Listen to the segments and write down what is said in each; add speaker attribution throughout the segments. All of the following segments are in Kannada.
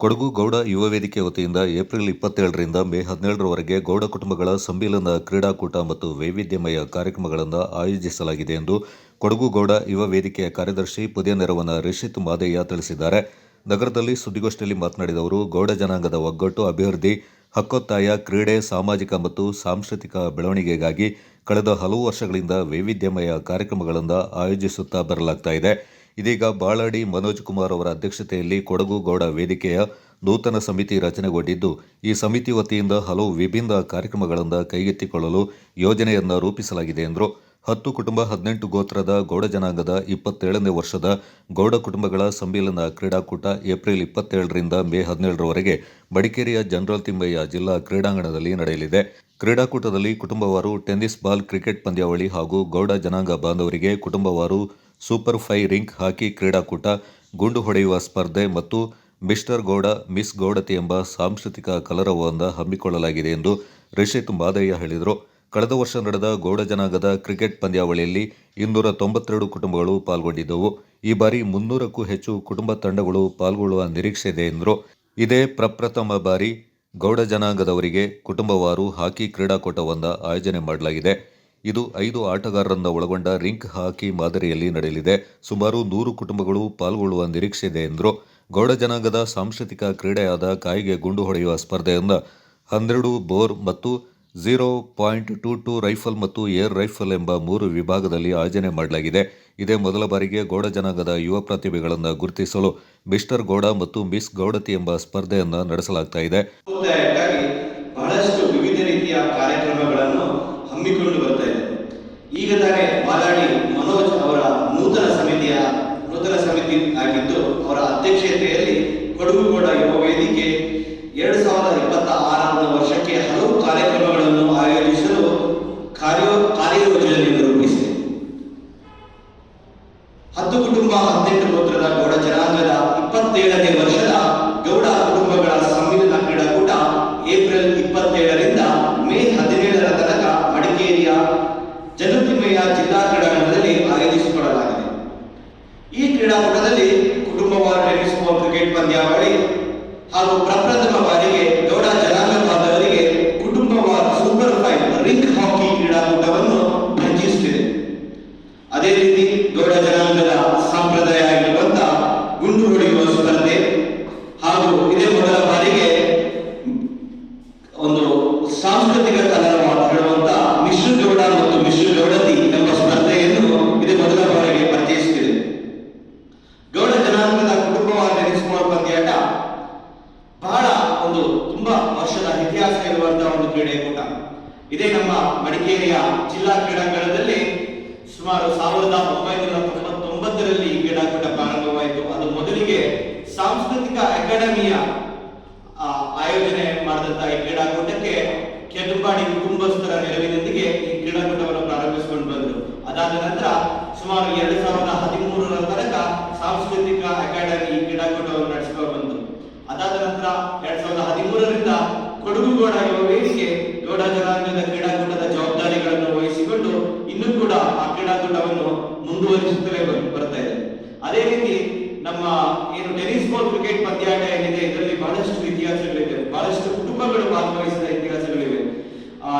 Speaker 1: ಕೊಡಗು ಗೌಡ ಯುವ ವೇದಿಕೆ ವತಿಯಿಂದ ಏಪ್ರಿಲ್ ಇಪ್ಪತ್ತೇಳರಿಂದ ಮೇ ಹದಿನೇಳರವರೆಗೆ ಗೌಡ ಕುಟುಂಬಗಳ ಸಮ್ಮಿಲನ ಕ್ರೀಡಾಕೂಟ ಮತ್ತು ವೈವಿಧ್ಯಮಯ ಕಾರ್ಯಕ್ರಮಗಳನ್ನು ಆಯೋಜಿಸಲಾಗಿದೆ ಎಂದು ಕೊಡಗು ಗೌಡ ಯುವ ವೇದಿಕೆಯ ಕಾರ್ಯದರ್ಶಿ ಪುದಿಯ ನೆರವನ ರಿಷಿತ್ ಮಾದಯ್ಯ ತಿಳಿಸಿದ್ದಾರೆ. ನಗರದಲ್ಲಿ ಸುದ್ದಿಗೋಷ್ಠಿಯಲ್ಲಿ ಮಾತನಾಡಿದ ಅವರು, ಗೌಡ ಜನಾಂಗದ ಒಗ್ಗಟ್ಟು ಅಭಿವೃದ್ಧಿ, ಹಕ್ಕೊತ್ತಾಯ, ಕ್ರೀಡೆ, ಸಾಮಾಜಿಕ ಮತ್ತು ಸಾಂಸ್ಕೃತಿಕ ಬೆಳವಣಿಗೆಗಾಗಿ ಕಳೆದ ಹಲವು ವರ್ಷಗಳಿಂದ ವೈವಿಧ್ಯಮಯ ಕಾರ್ಯಕ್ರಮಗಳನ್ನು ಆಯೋಜಿಸುತ್ತಾ ಬರಲಾಗ್ತಾ ಇದೆ. ಇದೀಗ ಬಾಳಾಡಿ ಮನೋಜ್ ಕುಮಾರ್ ಅವರ ಅಧ್ಯಕ್ಷತೆಯಲ್ಲಿ ಕೊಡಗು ಗೌಡ ವೇದಿಕೆಯ ನೂತನ ಸಮಿತಿ ರಚನೆಗೊಂಡಿದ್ದು, ಈ ಸಮಿತಿ ವತಿಯಿಂದ ಹಲವು ವಿಭಿನ್ನ ಕಾರ್ಯಕ್ರಮಗಳನ್ನು ಕೈಗೆತ್ತಿಕೊಳ್ಳಲು ಯೋಜನೆಯನ್ನು ರೂಪಿಸಲಾಗಿದೆ ಎಂದರು. ಹತ್ತು ಕುಟುಂಬ, ಹದಿನೆಂಟು ಗೋತ್ರದ ಗೌಡ ಜನಾಂಗದ ಇಪ್ಪತ್ತೇಳನೇ ವರ್ಷದ ಗೌಡ ಕುಟುಂಬಗಳ ಸಮ್ಮಿಲನ ಕ್ರೀಡಾಕೂಟ ಏಪ್ರಿಲ್ ಇಪ್ಪತ್ತೇಳರಿಂದ ಮೇ ಹದಿನೇಳರವರೆಗೆ ಮಡಿಕೇರಿಯ ಜನರಲ್ ತಿಮ್ಮಯ್ಯ ಜಿಲ್ಲಾ ಕ್ರೀಡಾಂಗಣದಲ್ಲಿ ನಡೆಯಲಿದೆ. ಕ್ರೀಡಾಕೂಟದಲ್ಲಿ ಕುಟುಂಬವಾರು ಟೆನ್ನಿಸ್ ಬಾಲ್ ಕ್ರಿಕೆಟ್ ಪಂದ್ಯಾವಳಿ ಹಾಗೂ ಗೌಡ ಜನಾಂಗ ಬಾಂಧವರಿಗೆ ಕುಟುಂಬವಾರು ಸೂಪರ್ ಫೈ ರಿಂಕ್ ಹಾಕಿ ಕ್ರೀಡಾಕೂಟ, ಗುಂಡು ಹೊಡೆಯುವ ಸ್ಪರ್ಧೆ ಮತ್ತು ಮಿಸ್ಟರ್ ಗೌಡ, ಮಿಸ್ ಗೌಡತಿ ಎಂಬ ಸಾಂಸ್ಕೃತಿಕ ಕಲರವವನ್ನು ಹಮ್ಮಿಕೊಳ್ಳಲಾಗಿದೆ ಎಂದು ರಿಷಿತ್ ಮಾದಯ್ಯ ಹೇಳಿದರು. ಕಳೆದ ವರ್ಷ ನಡೆದ ಗೌಡ ಜನಾಂಗದ ಕ್ರಿಕೆಟ್ ಪಂದ್ಯಾವಳಿಯಲ್ಲಿ ಇನ್ನೂರ ತೊಂಬತ್ತೆರಡು ಕುಟುಂಬಗಳು ಪಾಲ್ಗೊಂಡಿದ್ದವು. ಈ ಬಾರಿ ಮುನ್ನೂರಕ್ಕೂ ಹೆಚ್ಚು ಕುಟುಂಬ ತಂಡಗಳು ಪಾಲ್ಗೊಳ್ಳುವ ನಿರೀಕ್ಷೆ ಇದೆ ಎಂದರು. ಇದೇ ಪ್ರಪ್ರಥಮ ಬಾರಿ ಗೌಡ ಜನಾಂಗದವರಿಗೆ ಕುಟುಂಬವಾರು ಹಾಕಿ ಕ್ರೀಡಾಕೂಟವೊಂದ ಆಯೋಜನೆ ಮಾಡಲಾಗಿದೆ. ಇದು ಐದು ಆಟಗಾರರನ್ನು ಒಳಗೊಂಡ ರಿಂಕ್ ಹಾಕಿ ಮಾದರಿಯಲ್ಲಿ ನಡೆಯಲಿದೆ. ಸುಮಾರು ನೂರು ಕುಟುಂಬಗಳು ಪಾಲ್ಗೊಳ್ಳುವ ನಿರೀಕ್ಷೆ ಇದೆ ಎಂದರು. ಗೌಡ ಜನಾಂಗದ ಸಾಂಸ್ಕೃತಿಕ ಕ್ರೀಡೆಯಾದ ಕಾಯಿಗೆ ಗುಂಡು ಹೊಡೆಯುವ ಸ್ಪರ್ಧೆಯನ್ನು ಹನ್ನೆರಡು ಬೋರ್ ಮತ್ತು zero point two two rifle ಮತ್ತು ಏರ್ ರೈಫಲ್ ಎಂಬ ಮೂರು ವಿಭಾಗದಲ್ಲಿ ಆಯೋಜನೆ ಮಾಡಲಾಗಿದೆ. ಇದೇ ಮೊದಲ ಬಾರಿಗೆ ಗೌಡ ಜನಾಂಗದ ಯುವ ಪ್ರತಿಭೆಗಳನ್ನು ಗುರುತಿಸಲು ಮಿಸ್ಟರ್ ಗೌಡ ಮತ್ತು ಮಿಸ್ ಗೌಡತಿ ಎಂಬ ಸ್ಪರ್ಧೆಯನ್ನು ನಡೆಸಲಾಗ್ತಾ ಇದೆ
Speaker 2: ಸಮುದಾಯಕ್ಕಾಗಿ ಬಹಳಷ್ಟು ವಿವಿಧ ರೀತಿಯ ಕಾರ್ಯಕ್ರಮಗಳನ್ನು ಹಮ್ಮಿಕೊಂಡು ಬರ್ತಾ ಇದೆ ಈಗ ತಾನೇ ಮಾಲಾಡಿ ಮನೋಜ್ ಅವರ ನೂತನ ಸಮಿತಿಯ ನೂತನ ಸಮಿತಿ ಆಗಿದ್ದು ಅವರ ಅಧ್ಯಕ್ಷತೆಯಲ್ಲಿ ಕೊಡಗು ಗೌಡ ಯುವ ವೇದಿಕೆ ಎರಡು ಸಾವಿರದ ಇಪ್ಪತ್ತ ಆರನೇ ವರ್ಷಕ್ಕೆ ಹಲವು ಕಾರ್ಯಕ್ರಮಗಳನ್ನು ಆಯೋಜಿಸಲು ಕಾರ್ಯ, ಕಾರ್ಯಯೋಜನೆಯನ್ನು ರೂಪಿಸಿದೆ. ಹತ್ತು ಕುಟುಂಬ, ಹದಿನೆಂಟು ಗೋತ್ರದ ಗೌಡ ಜನಾಂಗದ ಇಪ್ಪತ್ತೇಳನೇ ವರ್ಷದ ಗೌಡ ಕುಟುಂಬಗಳ ಸಮ್ಮಿಲನ ಕ್ರೀಡಾಕೂಟ ಏಪ್ರಿಲ್ ಇಪ್ಪತ್ತೇಳರಿಂದ ಮೇ ಹದಿನೇಳರ ತನಕ ಮಡಿಕೇರಿಯ ಜನತಿಮ್ಮಯ್ಯ ಜಿಲ್ಲಾ ಕ್ರೀಡಾಂಗಣದಲ್ಲಿ ಆಯೋಜಿಸಿಕೊಳ್ಳಲಾಗಿದೆ. ಈ ಕ್ರೀಡಾಕೂಟದಲ್ಲಿ ಕುಟುಂಬವಾರು ಟೆನ್ನಿಸ್ ಬಾಲ್ ಕ್ರಿಕೆಟ್ ಪಂದ್ಯಾವಳಿ ಹಾಗೂ ಪ್ರಪ್ರಥಮ ಬಾರಿಗೆ ಗೌಡ ಇರುವಂತಹ ಒಂದು ಕ್ರೀಡೆಕೂಟ ಇದೇ ನಮ್ಮ ಮಡಿಕೇರಿಯ ಜಿಲ್ಲಾ ಕ್ರೀಡಾಂಗಣದಲ್ಲಿ ಸುಮಾರು ಸಾವಿರದ ಒಂಬೈನೂರ ತೊಂಬತ್ತೊಂಬತ್ತರಲ್ಲಿ ಈ ಕ್ರೀಡಾಕೂಟ ಪ್ರಾರಂಭವಾಯಿತು. ಅದು ಮೊದಲಿಗೆ ಸಾಂಸ್ಕೃತಿಕ ಅಕಾಡೆಮಿಯ ಆಯೋಜನೆ ಮಾಡಿದಂತಹ ಈ ಕ್ರೀಡಾಕೂಟಕ್ಕೆ ಕೆದುಂಬಾಡಿ ಕುಟುಂಬಸ್ಥರ ನೆರವಿನೊಂದಿಗೆ ಈ ಕ್ರೀಡಾಕೂಟವನ್ನು ಪ್ರಾರಂಭಿಸಿಕೊಂಡು ಬಂದರು. ಅದಾದ ನಂತರ ಸುಮಾರು ಎರಡು ಸಾವಿರದ ಹದಿಮೂರರ ತನಕ ಸಾಂಸ್ಕೃತಿಕ ಅಕಾಡೆಮಿ ಈ ಕ್ರೀಡಾಕೂಟವನ್ನು ನಡೆಸಿಕೊಂಡು ಬಂದರು ಅದಾದ ನಂತರ ಎರಡ್ ಸಾವಿರದ ಹದಿಮೂರರಿಂದ ಕೊಡಗು ಗೋಡ ಇರುವ ವೇದಿಕೆ ಗೋಡ ಜನಾಂಗದ ಕ್ರೀಡಾಕೂಟದ ಜವಾಬ್ದಾರಿಗಳನ್ನು ವಹಿಸಿಕೊಂಡು ಇನ್ನೂ ಕೂಡ ಆ ಕ್ರೀಡಾಕೂಟವನ್ನು ಮುಂದುವರಿಸುತ್ತಲೇ ಬರ್- ಬರ್ತಾ ಇದೆ. ಅದೇ ರೀತಿ ನಮ್ಮ ಏನು ಟೆನಿಸ್ ಬಾಲ್ ಕ್ರಿಕೆಟ್ ಪಂದ್ಯಾಟ ಏನಿದೆ, ಇದರಲ್ಲಿ ಬಹಳಷ್ಟು ಇತಿಹಾಸಗಳಿವೆ ಬಹಳಷ್ಟು ಕುಟುಂಬಗಳು ಭಾಗವಹಿಸಿದ ಇತಿಹಾಸಗಳಿವೆ.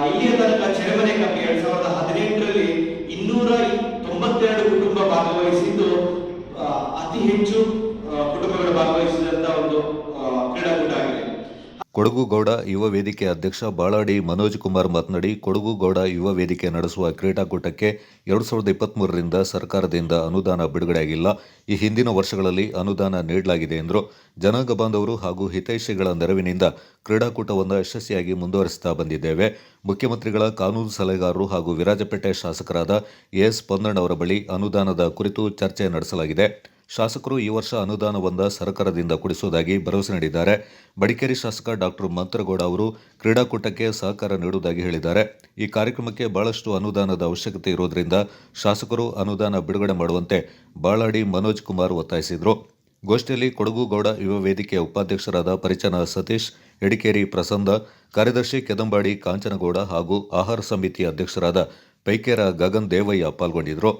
Speaker 2: ಇಲ್ಲಿಯ ತನಕ ಚೆರೆಮನೆ ಕಪ್ ಎರಡ್ ಸಾವಿರದ ಹದಿನೆಂಟರಲ್ಲಿ ಇನ್ನೂರ ತೊಂಬತ್ತೆರಡು ಕುಟುಂಬ ಭಾಗವಹಿಸಿದ್ದು ಅತಿ ಹೆಚ್ಚು ಆ, ಕುಟುಂಬಗಳು ಭಾಗವಹಿಸಿದಂತ ಒಂದು ಆ, ಕ್ರೀಡಾಕೂಟ ಆಗಿದೆ
Speaker 1: ಕೊಡಗು ಗೌಡ ಯುವ ವೇದಿಕೆ ಅಧ್ಯಕ್ಷ ಬಾಳಾಡಿ ಮನೋಜ್ ಕುಮಾರ್ ಮಾತನಾಡಿ ಕೊಡಗು ಗೌಡ ಯುವ ವೇದಿಕೆ ನಡೆಸುವ ಕ್ರೀಡಾಕೂಟಕ್ಕೆ ಎರಡು ಸಾವಿರದ ಇಪ್ಪತ್ತ್ಮೂರರಿಂದ ಸರ್ಕಾರದಿಂದ ಅನುದಾನ ಬಿಡುಗಡೆಯಾಗಿಲ್ಲ. ಈ ಹಿಂದಿನ ವರ್ಷಗಳಲ್ಲಿ ಅನುದಾನ ನೀಡಲಾಗಿದೆ ಎಂದರು. ಜನಾಂಗ ಬಾಂಧವರು ಹಾಗೂ ಹಿತೈಷಿಗಳ ನೆರವಿನಿಂದ ಕ್ರೀಡಾಕೂಟವನ್ನು ಯಶಸ್ವಿಯಾಗಿ ಮುಂದುವರಿಸುತ್ತಾ ಬಂದಿದ್ದೇವೆ. ಮುಖ್ಯಮಂತ್ರಿಗಳ ಕಾನೂನು ಸಲಹೆಗಾರರು ಹಾಗೂ ವಿರಾಜಪೇಟೆ ಶಾಸಕರಾದ ಎಸ್. ಪೊನ್ನಣ್ಣವರ ಬಳಿ ಅನುದಾನದ ಕುರಿತು ಚರ್ಚೆ ನಡೆಸಲಾಗಿದೆ. ಶಾಸಕರು ಈ ವರ್ಷ ಅನುದಾನವನ್ನು ಸರ್ಕಾರದಿಂದ ಕೊಡಿಸುವುದಾಗಿ ಭರವಸೆ ನೀಡಿದ್ದಾರೆ. ಬಡಿಕೇರಿ ಶಾಸಕ ಡಾಕ್ಟರ್ ಮಂತ್ರಗೌಡ ಅವರು ಕ್ರೀಡಾಕೂಟಕ್ಕೆ ಸಹಕಾರ ನೀಡುವುದಾಗಿ ಹೇಳಿದ್ದಾರೆ. ಈ ಕಾರ್ಯಕ್ರಮಕ್ಕೆ ಬಹಳಷ್ಟು ಅನುದಾನದ ಅವಶ್ಯಕತೆ ಇರುವುದರಿಂದ ಶಾಸಕರು ಅನುದಾನ ಬಿಡುಗಡೆ ಮಾಡುವಂತೆ ಬಾಳಾಡಿ ಮನೋಜ್ ಕುಮಾರ್ ಒತ್ತಾಯಿಸಿದರು. ಗೋಷ್ಠಿಯಲ್ಲಿ ಕೊಡಗು ಗೌಡ ಯುವ ವೇದಿಕೆಯ ಉಪಾಧ್ಯಕ್ಷರಾದ ಪರಿಚನ ಸತೀಶ್, ಎಡಿಕೇರಿ ಪ್ರಸನ್ನ, ಕಾರ್ಯದರ್ಶಿ ಕೆದಂಬಾಡಿ ಕಾಂಚನಗೌಡ ಹಾಗೂ ಆಹಾರ ಸಮಿತಿ ಅಧ್ಯಕ್ಷರಾದ ಪೈಕೇರ ಗಗನ್ ದೇವಯ್ಯ ಪಾಲ್ಗೊಂಡಿದ್ದರು.